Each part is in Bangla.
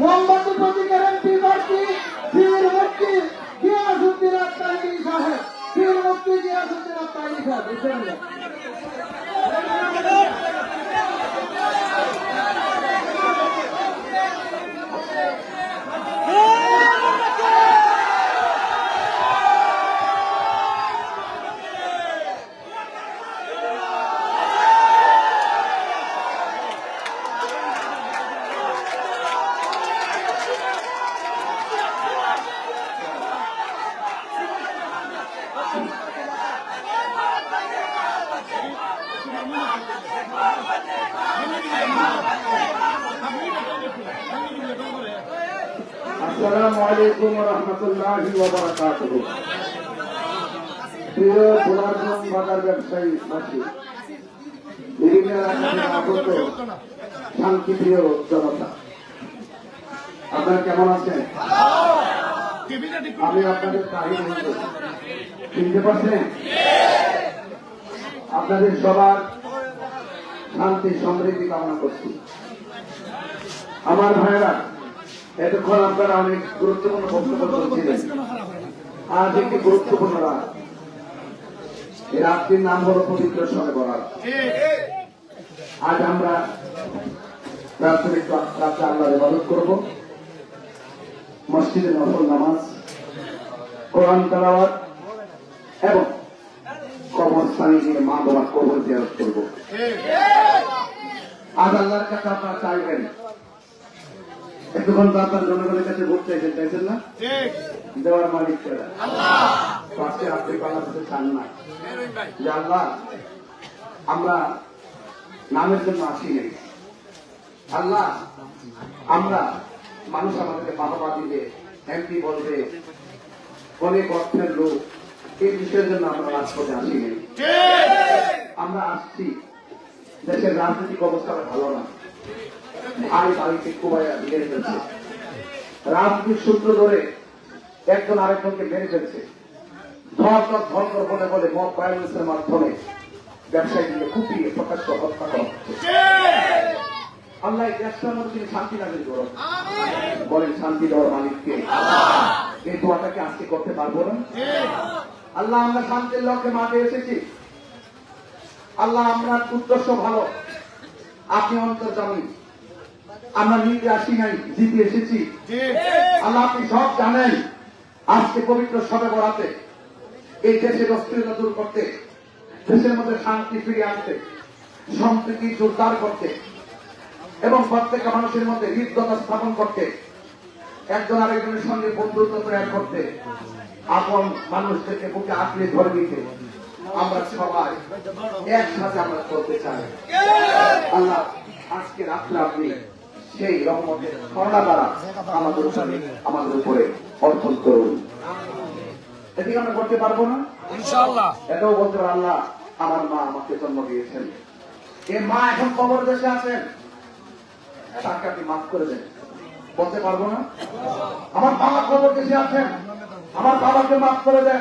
मोहम्मद प्रति की व्यक्ति फिर व्यक्ति क्या सुंदर तारीख है। फिर व्यक्ति क्या सुंदर तारीख है। আসসালামু প্রিয় জনতা, আপনারা কেমন আছেন? আমি আপনাদের হিন্দু চিনতে পারছেন? আপনাদের সবার শান্তি, সমৃদ্ধি কামনা করছি। আমার ভাইরা এতক্ষণ আপনারা অনেক গুরুত্বপূর্ণ বক্তব্য করছিলেন আজ একটি গুরুত্বপূর্ণ রাত। এই রাতটির নাম হল পবিত্র সনে বরাত। আজ আমরা প্রাথমিক রাত্রে আল্লাহর ইবাদত করব। মসজিদে নফল নামাজ, কোরআন তালাওয়াত এবং কর্মস্থানে গিয়ে মা বাবার কবর দেওয়া করব। আজ আল্লাহর কাছে আপনারা চাইবেন এতক্ষণ তো আপনার জনগণের কাছে ভোট চাইছেন চাইছেন না? দেওয়ার মালিক কেরা পাশে আপনি বাংলাদেশে চান না। যে আল্লাহ আমরা নামের জন্য আসি নাই। আল্লাহ আমরা মানুষ আমাদেরকে বাবা দিবে এমপি বলবে অনেক অর্থের লোক এই বিষয়ের জন্য আমরা রাজপথে আসি নাই। আমরা আসছি। দেশের রাজনৈতিক অবস্থাটা ভালো না। ভাই বাড়িতে কুবাইয়া মেরে ফেলছে। রাজনীতির সূত্র ধরে একজন আরেকজনকে মেরে ফেলছে। ধর্ষক ধর্ম বলে বলে মত ভায়োলেন্সের মাধ্যমে ব্যবসায়ীকে কুপিয়ে প্রকাশ্য হত্যা করা আল্লাহ দেশটার মধ্যে তিনি শান্তি নাগরিক করুন বলেন, শান্তি দেওয়ার মালিককে। এই দোয়াটাকে আজকে করতে পারব না। আল্লাহ, আমরা শান্তির লক্ষ্যে মাঠে এসেছি। আল্লাহ, আমরা উদ্দেশ্য ভালো। আপনি অন্তর জানেন আমরা নিজে আসি নাই জিতে এসেছি। আল্লাহ আপনি সব জানেন। আজকে পবিত্র সবে বরাতে এই দেশের অস্থিরতা দূর করতে দেশের মধ্যে শান্তি ফিরিয়ে আনতে সম্প্রীতি জোরদার করতে এবং প্রত্যেক মানুষের মধ্যে হৃদয়তা স্থাপন করতে একজন আরেকজনের সঙ্গে বন্ধুত্ব তৈরি করতে আপন মানুষদেরকে বুকে আঁকড়ে ধরে নিতে আমরা সবাই একসাথে আমরা করতে চাই। আল্লাহ আজকে রাত্রে আপনি সেই রহমতের করোনা দ্বারা আমাদের উপরে আমাদের উপরে অর্পণ করুন। এদিকে আমরা করতে পারব না? ইনশাআল্লাহ। এটাও বলতে আল্লাহ আমার মা আমাকে জন্ম দিয়েছেন। এ মা এখন কবর দেশে আছেন। তাকে আপনি মাফ করে দেন। বলতে পারব না? আমার বাবা কবর দেশে আছেন। আমার বাবাকে মাফ করে দেন।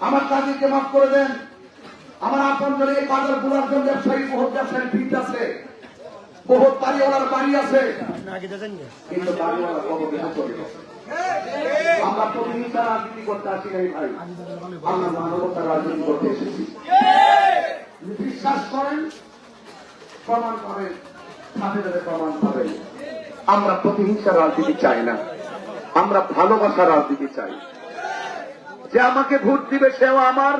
আমার দাদিকে মাফ করে দেন। আমার আপন জনে এই বাজারগুলার জন্য ব্যবসায়ী ব্যবসায়ী ভিড় আছে। বহুত বাড়িওয়ালার বাড়ি আছে। কিন্তু বাড়িওয়ালা কবর আমরা রাজনীতি করতে আসি নাই ভাই। আমরা মানবতার রাজনীতি করতে এসেছি। বিশ্বাস করেন প্রমাণ করেন সাথে সাথে প্রমাণ পাবেন আমরা প্রতিহিংসার রাজনীতি চাই না। আমরা ভালোবাসা রাজনীতি চাই। যে আমাকে ভোট দিবে সেও আমার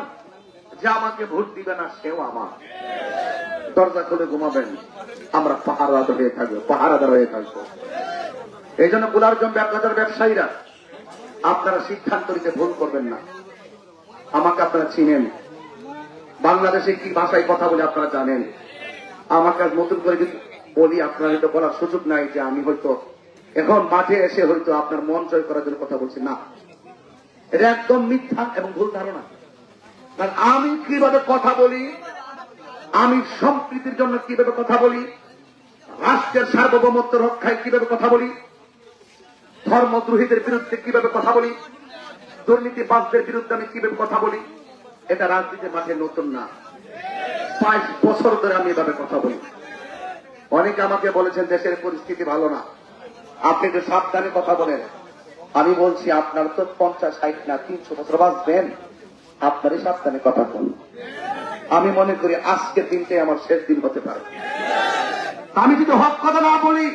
যে আমাকে ভোট দিবে না সেও আমার। দরজা খুলে ঘুমাবেন। আমরা পাহারাদার হয়ে থাকব, পাহারাদার হয়ে থাকব। এই জন্য গোলারজম ব্যবসাদার ব্যবসায়ীরা, আপনারা সিদ্ধান্ত নিতে ভুল করবেন না। আমাকে আপনারা চিনেন। বাংলাদেশে কি ভাষায় কথা বলে আপনারা জানেন? আমাকে নতুন করে যদি বলি, আপনার হয়তো বলার সুযোগ নাই যে আমি হয়তো এখন মাঠে এসে হয়তো আপনার মন জয় করার জন্য কথা বলছি। না। এটা একদম মিথ্যা এবং ভুল ধারণা। কারণ আমি কীভাবে কথা বলি আমি সম্প্রীতির জন্য কীভাবে কথা বলি? রাষ্ট্রের সার্বভৌমত্ব রক্ষায় কীভাবে কথা বলি? ধর্মদ্রোহীদের বিরুদ্ধে কীভাবে কথা বলি? দুর্নীতিবাজদের বিরুদ্ধে আমি কীভাবে কথা বলি? এটা রাজনীতির মাঠে নতুন না। পাঁচ বছর ধরে আমি এভাবে কথা বলি। অনেকে আমাকে বলেছেন, দেশের পরিস্থিতি ভালো না। আপনি একটু সাবধানে কথা বলেন। আমি বলছি, আপনার তো পঞ্চাশ, ষাট না তিনশো বছর বাঁচবেন। আপনারই সাবধানে কথা বলুন। আমি মনে করি আজকের দিনটাই আমার শেষ দিন হতে পারে। আমি যদি হক কথা না বলি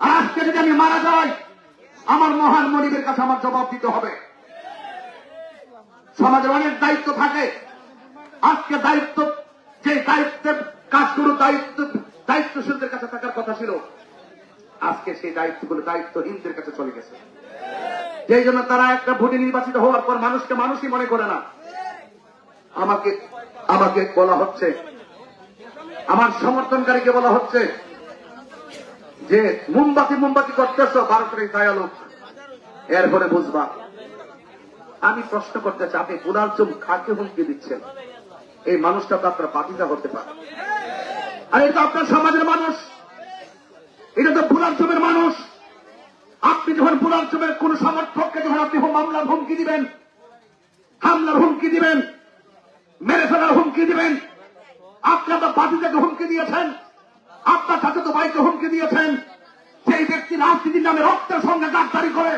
আজকে যদি আমি মারা যাই, আমার মহান মনিবের কাছে আমার জবাব দিতে হবে। সমাজের অনেক দায়িত্ব থাকে। আজকে দায়িত্ব, যে দায়িত্বের কাজগুলো দায়িত্ব, দায়িত্বশীলদের কাছে থাকার কথা ছিল, আজকে সেই দায়িত্বগুলো দায়িত্বহীনদের কাছে চলে গেছে। যেই জন্য তারা একটা ভোটে নির্বাচিত হওয়ার পর মানুষকে মানুষই মনে করে না। আমাকে আমাকে বলা হচ্ছে। আমার সমর্থনকারীকে বলা হচ্ছে যে, মোমবাতি মোমবাতি করতেছ, ভারতের দায়ালোক এরপরে বুঝবা, আমি প্রশ্ন করতে চাই, আপনি গুলালচুম খাকে হুমকি দিচ্ছেন? এই মানুষটা তো আপনার বাতিজা হতে পারে। আর, এটা আপনার সমাজের মানুষ। এটা তো বুলালচুমের মানুষ। আপনি যখন বুলালচুমের কোন সমর্থককে যখন আপনি মামলার হুমকি দিবেন, হামলার হুমকি দিবেন মেরে ফেলার হুমকি দিবেন। আপনি আপনার বাতিজাকে হুমকি দিয়েছেন। আপনার সাথে তো ভাইকে হুমকি দিয়েছেন। সেই ব্যক্তি রাজনীতির নামে রক্তের সঙ্গে গাদ্দারি করে।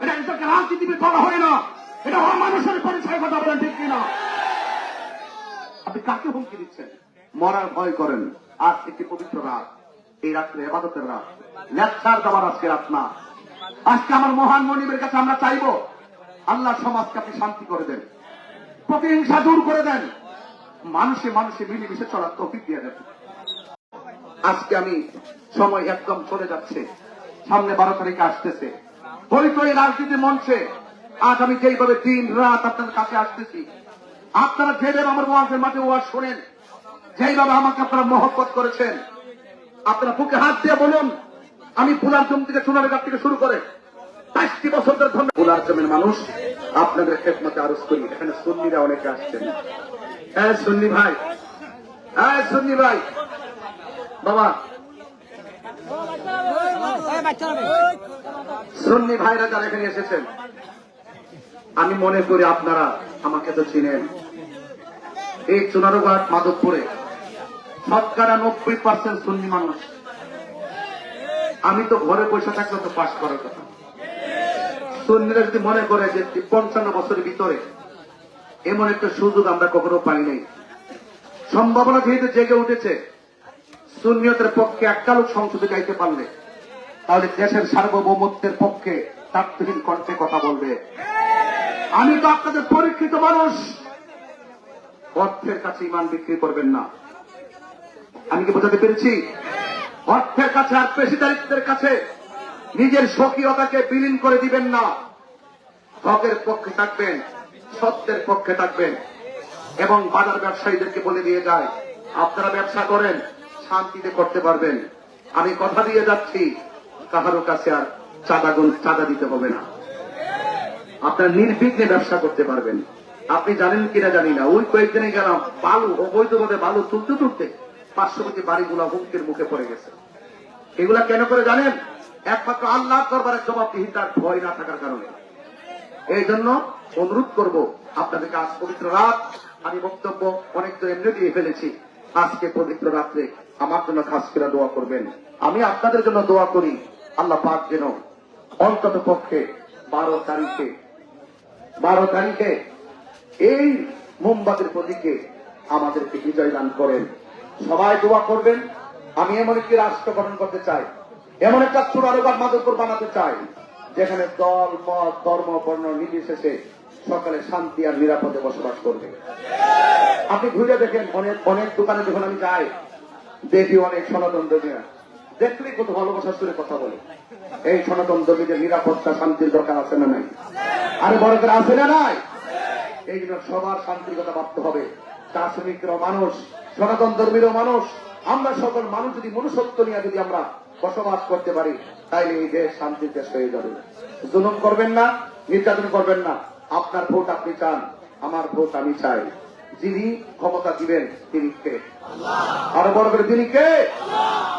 এটা এটাকে রাজনীতিবিদ বলা হয় না। এটা অমানুষের পরিচয় কথা বলেন ঠিক কিনা। আপনি কাকে হুমকি দিচ্ছেন? মরার ভয় করেন। আজ একটি পবিত্র রাত। এই রাত্রে এবাদতের রাত। লেকচার দেওয়ার আজকে রাত না। আজকে আমার মহান মনিবের কাছে আমরা চাইব, আল্লাহ সমাজকে আপনি শান্তি করে দেন। প্রতিহিংসা দূর করে দেন। মানুষে মানুষে মিলেমিশে চলার তৌফিক দিয়ে দেন। আজকে আমি সময় একদম চলে যাচ্ছে। সামনে বারো তারিখে আসতেছে। এই রাজনীতি মঞ্চে। আজ আমি যেইভাবে দিন রাত আপনাদের কাছে আসতেছি, আপনারা যেভাবে আমার ওয়াজের মাঠে ওয়াজ শোনেন, যেইভাবে আমাকে আপনারা মহব্বত করেছেন, আপনারা বুকে হাত দিয়ে বলুন, আমি পুলার জম থেকে সোনার ঘাট থেকে শুরু করে বাইশটি বছর ধরে ধন্য পুলার জমের মানুষ আপনাদের খেদমতে আরজ করি। এখানে সুন্নিরা অনেকে আসছেন। হ্যাঁ সুন্নি ভাই হ্যাঁ সুন্নি ভাই। বাবা। সুন্নি ভাইরা যারা এখানে এসেছেন, আমি মনে করি আপনারা আমাকে তো চিনেন। এই চুনারুঘাট, মাধবপুরে শতকরা নব্বই পার্সেন্ট সুন্নি মানুষ। আমি তো ঘরে পয়সা থাকলে তো পাশ করার কথা। সুন্নিরা যদি মনে করে যে পঞ্চান্ন বছরের ভিতরে এমন একটা সুযোগ আমরা কখনো পাই নাই। সম্ভাবনা যেহেতু জেগে উঠেছে, সুন্নিয়তের পক্ষে একটা লোক সংসদে যাইতে পারলে, তাহলে দেশের সার্বভৌমত্বের পক্ষে তাত্ত্বিক কণ্ঠে কথা বলবে। আমি তো আপনাদের পরীক্ষিত মানুষ। অর্থের কাছে ইমান বিক্রি করবেন না। আমি কি বোঝাতে পেরেছি? অর্থের কাছে আর পেশিদারিত্বের কাছে নিজের স্বকীয়তাকে বিলীন করে দিবেন না। হকের পক্ষে থাকবেন, সত্যের পক্ষে থাকবেন এবং বাজার ব্যবসায়ীদেরকে বলে দিয়ে যায়, আপনারা ব্যবসা করেন, শান্তিতে করতে পারবেন। আমি কথা দিয়ে যাচ্ছি কাহারও কাছে আর চাঁদা চাঁদা দিতে হবে না। আপনার নির্বিঘ্নে ব্যবসা করতে পারবেন। আপনি জানেন কিনা জানি না। ওই কয়েকদিনে গেলাম, বালু অবৈধভাবে বালু তুলতে তুলতে পার্শ্ববর্তী বাড়িগুলো হুমকির মুখে পড়ে গেছে। এগুলা কেন করে জানেন? একমাত্র আল্লাহ দরবারের জবাবদিহিতার ভয় না থাকার কারণে। এই জন্য অনুরোধ করব, আপনাদেরকে আজ পবিত্র রাত, আমি বক্তব্য অনেক তো এমনি দিয়ে ফেলেছি। আজকে পবিত্র রাত্রে আমার জন্য খাস করে দোয়া করবেন। আমি আপনাদের জন্য দোয়া করি, আল্লাহ পাক যেন অন্তত পক্ষে বারো তারিখে বারো তারিখে এই মোমবাতির প্রতীকে আমাদেরকে বিজয় দান করেন। সবাই দোয়া করবেন। আমি এমন একটি রাষ্ট্র গঠন করতে চাই এমন একটা চূড়ারোগার মাদকপুর বানাতে চাই, যেখানে দল, মত, ধর্ম, বর্ণ নির্বিশেষে সকালে শান্তি আর নিরাপদে বসবাস করবে। আপনি ঘুরে দেখেন, অনেক অনেক দোকানে যখন আমি যাই, দেখি অনেক সনাতন ধর্মীরা দেখলেই কত ভালোবাসার সুরে কথা বলে। এই সনাতন ধর্মীদের নিরাপত্তা, শান্তির দরকার আছে না নাই? আরে বড় করে আছে না নাই? এই জন্য সবার শান্তির কথা ভাবতে হবে। শ্রমিকরাও মানুষ, সনাতন ধর্মীরও মানুষ। আমরা সকল মানুষ যদি মনুষ্যত্ব নিয়ে যদি আমরা বসবাস করতে পারি তাইলে এই দেশ শান্তির দেশ হয়ে যাবে। জুলুম করবেন না নির্যাতন করবেন না। আপনার ভোট আপনি চান আমার ভোট আমি চাই। যিনি ক্ষমতা দিবেন তিনি কে? আরও বড় করে তিনি কে?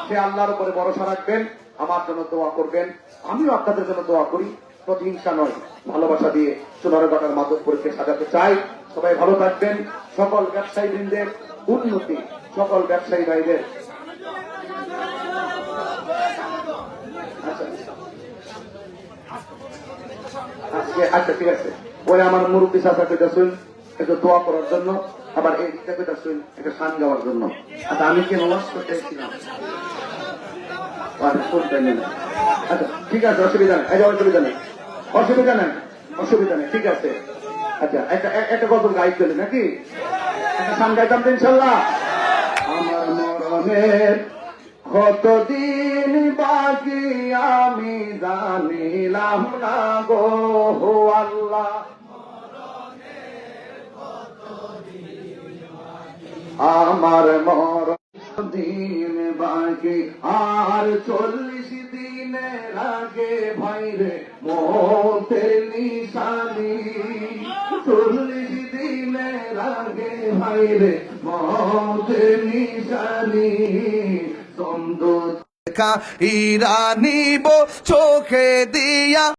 সে আল্লাহর উপরে ভরসা রাখবেন আমার জন্য দোয়া করবেন। আমিও আপনাদের জন্য দোয়া করি প্রতিহিংসা নয় ভালোবাসা দিয়ে সোনারঘাটার মাধবপুরকে সাজাতে চাই। সবাই ভালো থাকবেন সকল ব্যবসায়ী বৃন্দের উন্নতি সকল ব্যবসায়ী ভাইদের আচ্ছা এ- আচ্ছা ঠিক আছে। ওই আমার মুরব্বী চাচা কইতাছুন, একটু দোয়া করার জন্য, আবার এই দিকটা কইতাছুন, একটা সান গাওয়ার জন্য। আচ্ছা আমি কেন ওয়াশ করতে। আচ্ছা ঠিক আছে, অসুবিধা নেই। অসুবিধা নেই। অসুবিধা নেই? অসুবিধা নেই, ঠিক আছে। আচ্ছা একটা একটা হলে নাকি? একটা ইনশাল্লাহ। আমার মরণের বাকি আমি জানিলাম না গো আল্লাহ। আমার মর দিন বাকি, আর চল্লিশ দিনের আগে ভাইরে মতের নিশানি। চল্লিশ দিনের আগে ভাইরে মতের নিশানি। সন্দ ইরানিব চোখে দিয়া।